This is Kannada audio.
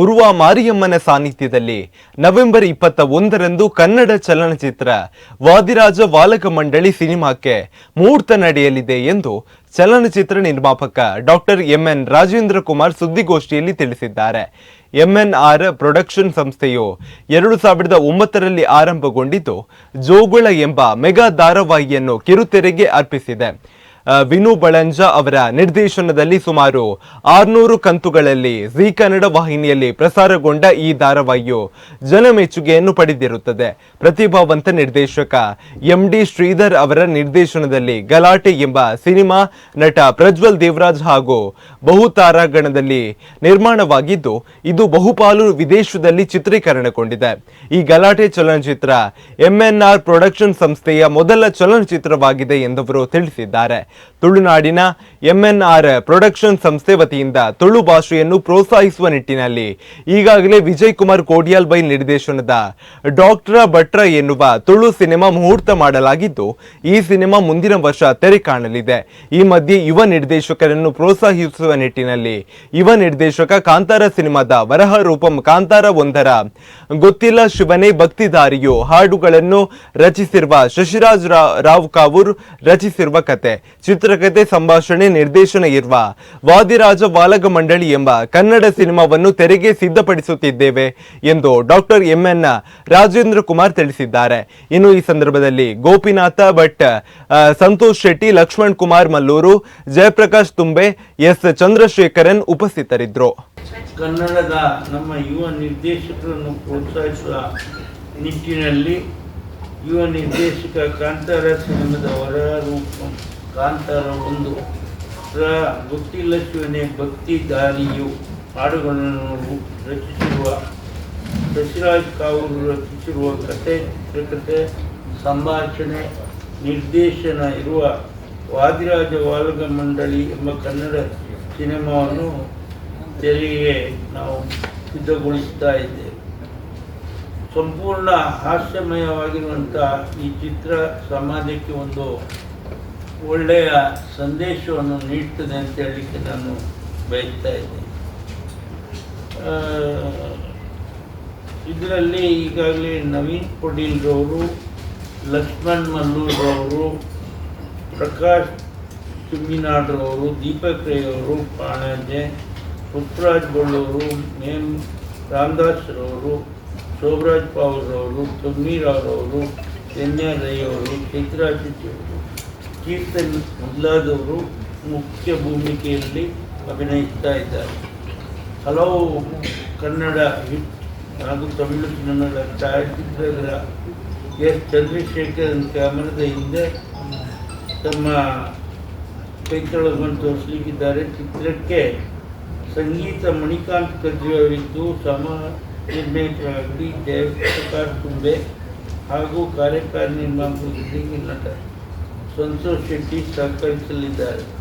ಉರುವ ಮಾರಿಯಮ್ಮನ ಸಾನ್ನಿಧ್ಯದಲ್ಲಿ ನವೆಂಬರ್ ಇಪ್ಪತ್ತ ಒಂದರಂದು ಕನ್ನಡ ಚಲನಚಿತ್ರ ವಾದಿರಾಜ ವಾಲಕ ಮಂಡಳಿ ಸಿನಿಮಾಕ್ಕೆ ಮುಹೂರ್ತ ನಡೆಯಲಿದೆ ಎಂದು ಚಲನಚಿತ್ರ ನಿರ್ಮಾಪಕ ಡಾಕ್ಟರ್ ಎಂಎನ್ ರಾಜೇಂದ್ರ ಕುಮಾರ್ ಸುದ್ದಿಗೋಷ್ಠಿಯಲ್ಲಿ ತಿಳಿಸಿದ್ದಾರೆ. ಎಂಎನ್ಆರ್ ಪ್ರೊಡಕ್ಷನ್ ಸಂಸ್ಥೆಯು ಎರಡು ಸಾವಿರದ ಒಂಬತ್ತರಲ್ಲಿ ಆರಂಭಗೊಂಡಿದ್ದು ಜೋಗುಳ ಎಂಬ ಮೆಗಾ ಧಾರಾವಾಹಿಯನ್ನು ಕಿರುತೆರೆಗೆ ಅರ್ಪಿಸಿದೆ. ವಿನು ಬಳಂಜ ಅವರ ನಿರ್ದೇಶನದಲ್ಲಿ ಸುಮಾರು ಆರ್ನೂರು ಕಂತುಗಳಲ್ಲಿ ಜಿ ಕನ್ನಡ ವಾಹಿನಿಯಲ್ಲಿ ಪ್ರಸಾರಗೊಂಡ ಈ ಧಾರಾವಾಹಿಯು ಜನಮೆಚ್ಚುಗೆಯನ್ನು ಪಡೆದಿರುತ್ತದೆ. ಪ್ರತಿಭಾವಂತ ನಿರ್ದೇಶಕ ಎಂ ಡಿ ಶ್ರೀಧರ್ ಅವರ ನಿರ್ದೇಶನದಲ್ಲಿ ಗಲಾಟೆ ಎಂಬ ಸಿನಿಮಾ ನಟ ಪ್ರಜ್ವಲ್ ದೇವರಾಜ್ ಹಾಗೂ ಬಹುತಾರಾಗಣದಲ್ಲಿ ನಿರ್ಮಾಣವಾಗಿದ್ದು, ಇದು ಬಹುಪಾಲು ವಿದೇಶದಲ್ಲಿ ಚಿತ್ರೀಕರಣಗೊಂಡಿದೆ. ಈ ಗಲಾಟೆ ಚಲನಚಿತ್ರ ಎಂಎನ್ಆರ್ ಪ್ರೊಡಕ್ಷನ್ ಸಂಸ್ಥೆಯ ಮೊದಲ ಚಲನಚಿತ್ರವಾಗಿದೆ ಎಂದವರು ತಿಳಿಸಿದ್ದಾರೆ. ತುಳುನಾಡಿನ ಎಂಎನ್ಆರ್ ಪ್ರೊಡಕ್ಷನ್ ಸಂಸ್ಥೆ ವತಿಯಿಂದ ತುಳು ಭಾಷೆಯನ್ನು ಪ್ರೋತ್ಸಾಹಿಸುವ ನಿಟ್ಟಿನಲ್ಲಿ ಈಗಾಗಲೇ ವಿಜಯ್ ಕುಮಾರ್ ಕೋಡಿಯಾಲ್ ಬೈ ನಿರ್ದೇಶನದ ಡಾಕ್ಟರ ಭಟ್ರ ಎನ್ನುವ ತುಳು ಸಿನಿಮಾ ಮುಹೂರ್ತ ಮಾಡಲಾಗಿದ್ದು, ಈ ಸಿನಿಮಾ ಮುಂದಿನ ವರ್ಷ ತೆರೆ ಕಾಣಲಿದೆ. ಈ ಮಧ್ಯೆ ಯುವ ನಿರ್ದೇಶಕರನ್ನು ಪ್ರೋತ್ಸಾಹಿಸುವ ನಿಟ್ಟಿನಲ್ಲಿ ಯುವ ನಿರ್ದೇಶಕ ಕಾಂತಾರ ಸಿನಿಮಾದ ವರಹ ರೂಪಂ ಕಾಂತಾರ ಒಂದರ ಗೊತ್ತಿಲ್ಲ ಶಿವನೇ ಭಕ್ತಿದಾರಿಯು ಹಾಡುಗಳನ್ನು ರಚಿಸಿರುವ ಶಶಿರಾಜ್ ರಾವ್ ಕಾವೂರ್ ರಚಿಸಿರುವ ಕತೆ. ಚಿತ್ರಕಥೆ ಸಂಭಾಷಣೆ ನಿರ್ದೇಶನ ಇರುವ ವಾದಿರಾಜ ವಾಲಗ ಮಂಡಳಿ ಎಂಬ ಕನ್ನಡ ಸಿನಿಮಾವನ್ನು ತೆರೆಗೆ ಸಿದ್ಧಪಡಿಸುತ್ತಿದ್ದೇವೆ ಎಂದು ಡಾಕ್ಟರ್ ಎಂಎನ್ ರಾಜೇಂದ್ರ ಕುಮಾರ್ ತಿಳಿಸಿದ್ದಾರೆ. ಇನ್ನು ಈ ಸಂದರ್ಭದಲ್ಲಿ ಗೋಪಿನಾಥ ಭಟ್ ಸಂತೋಷ್ ಶೆಟ್ಟಿ, ಲಕ್ಷ್ಮಣ್ ಕುಮಾರ್ ಮಲ್ಲೂರು, ಜಯಪ್ರಕಾಶ್ ತುಂಬೆ, ಎಸ್ ಚಂದ್ರಶೇಖರನ್ ಉಪಸ್ಥಿತರಿದ್ದರು. ಕನ್ನಡದ ನಮ್ಮ ಯುವ ನಿರ್ದೇಶಕರನ್ನು ಪ್ರೋತ್ಸಾಹಿಸುವ ನಿಟ್ಟಿನಲ್ಲಿ ಯುವ ನಿರ್ದೇಶಕ ಕಾಂತಾರ ಸಿನಿಮಾದ ಹೊರರೂಪ ಕಾಂತಾರ ಒಂದು ಭಕ್ತಿ ಗೊತ್ತಿಲ್ಲ ಭಕ್ತಿ ದಾರಿಯು ಹಾಡುಗಳನ್ನು ರಚಿಸಿರುವ ಶಶಿರಾಜ್ ಕಾವೂರು ರಚಿಸಿರುವ ಕತೆ ಚಿತ್ರಕಥೆ ಸಂಭಾಷಣೆ, ನಿರ್ದೇಶನ ಇರುವ ವಾದಿರಾಜ ವಾಲಗ ಮಂಡಳಿ ಎಂಬ ಕನ್ನಡ ಸಿನಿಮಾವನ್ನು ತೆರೆಗೆ ನಾವು ಸಿದ್ಧಗೊಳಿಸ್ತಾ ಇದ್ದೇವೆ. ಸಂಪೂರ್ಣ ಹಾಸ್ಯಮಯವಾಗಿರುವಂಥ ಈ ಚಿತ್ರ ಸಮಾಜಕ್ಕೆ ಒಂದು ಒಳ್ಳೆಯ ಸಂದೇಶವನ್ನು ನೀಡ್ತದೆ ಅಂತ ಹೇಳಲಿಕ್ಕೆ ನಾನು ಬಯಸ್ತಾ ಇದ್ದೇನೆ. ಇದರಲ್ಲಿ ಈಗಾಗಲೇ ನವೀನ್ ಪಡೀಲ್ರವರು ಲಕ್ಷ್ಮಣ್ ಮಲ್ಲೂರ್ರವರು ಪ್ರಕಾಶ್ ಚುಮ್ಮಿನಾಡ್ರವರು ದೀಪಕ್ ರೈ ಅವರು ಪಾಣಾಜೆ ಪುಷ್ಪರಾಜ್ ಬಳ್ಳೂರು ಮೇಮ್ ರಾಮದಾಸ್ ರವರು, ಶೋಭರಾಜ್ ಪಾವ್ರವರು ತೊಮ್ಮಿರಾವ್ರವರು ರೈ ಅವರು ಚೈತ್ರಾಜ್ ಅವರು ಕೀರ್ತನ್ ಮೊದಲಾದವರು ಮುಖ್ಯ ಭೂಮಿಕೆಯಲ್ಲಿ ಅಭಿನಯಿಸ್ತಾ ಇದ್ದಾರೆ. ಹಲವು ಕನ್ನಡ ಹಿಟ್ ಹಾಗೂ ತಮಿಳು ಕನ್ನಡ ಛಾಯಾಚಿತ್ರಗಳ ಎಸ್ ಚಂದ್ರಶೇಖರನ್ ಕ್ಯಾಮರದ ಹಿಂದೆ ತಮ್ಮ ಕೈತೊಳಗನ್ನು ತೋರಿಸಲಿಕ್ಕಿದ್ದಾರೆ. ಚಿತ್ರಕ್ಕೆ ಸಂಗೀತ ಮಣಿಕಾಂತ್ ಕಜ್ರಿ ಅವರಿದ್ದು ಸಮ ನಿರ್ಣಯಕರಾಗಿ ಜಯಪ್ರಕಾಶ್ ತುಂಬೆ ಹಾಗೂ ಕಾರ್ಯಕಾರಿ ನಿರ್ಮಾಪಕರಿಗೆ ನಟ. ಸಂತೋಷ್ ಶೆಟ್ಟಿ ಸಹಕರಿಸಲಿದ್ದಾರೆ.